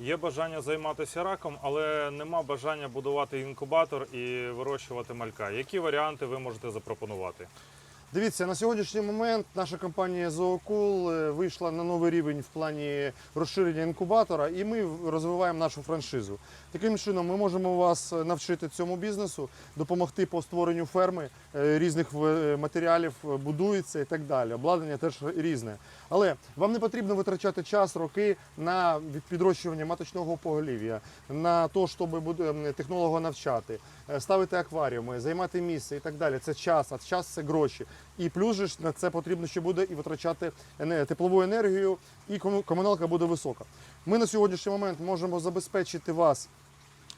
Є бажання займатися раком, але нема бажання будувати інкубатор і вирощувати малька. Які варіанти ви можете запропонувати? Дивіться, на сьогоднішній момент наша компанія Zookul е, вийшла на новий рівень в плані розширення інкубатора, і ми розвиваємо нашу франшизу. Таким чином, ми можемо вас навчити цьому бізнесу, допомогти по створенню ферми е, різних е, матеріалів е, будується і так далі. Обладнання теж різне. Але вам не потрібно витрачати час, роки на підрощування маточного поголів'я, на те, щоб ем, технолога навчати, е, ставити акваріуми, займати місце і так далі. Це час, а час це гроші. І плюс же на це потрібно ще буде і витрачати теплову енергію, і комуналка буде висока. Ми на сьогоднішній момент можемо забезпечити вас.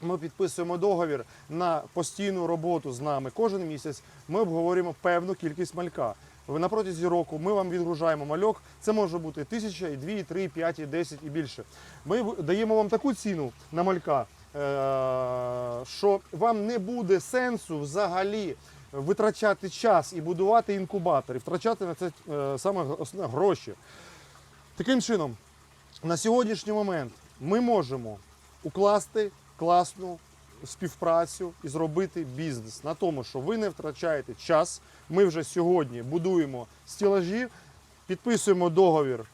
Ми підписуємо договір на постійну роботу з нами кожен місяць. Ми обговорюємо певну кількість малька. На протязі року ми вам відгружаємо мальок. Це може бути тисяча, і дві, і три, і п'ять, і десять, і більше. Ми даємо вам таку ціну на малька, е, що вам не буде сенсу взагалі витрачати час і будувати інкубатор, і втрачати на це е, саме основне гроші. Таким чином, на сьогоднішній момент ми можемо укласти класну співпрацю і зробити бізнес на тому, що ви не втрачаєте час. Ми вже сьогодні будуємо стілажі, підписуємо договір,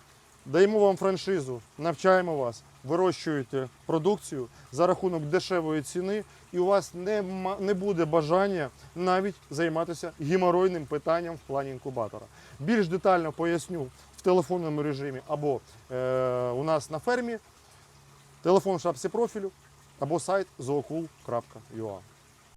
даємо вам франшизу, навчаємо вас, вирощуєте продукцію за рахунок дешевої ціни, і у вас нема- не буде бажання навіть займатися геморойним питанням в плані інкубатора. Більш детально поясню в телефонному режимі або е, у нас на фермі, телефон в шапці профілю або сайт zookul.ua.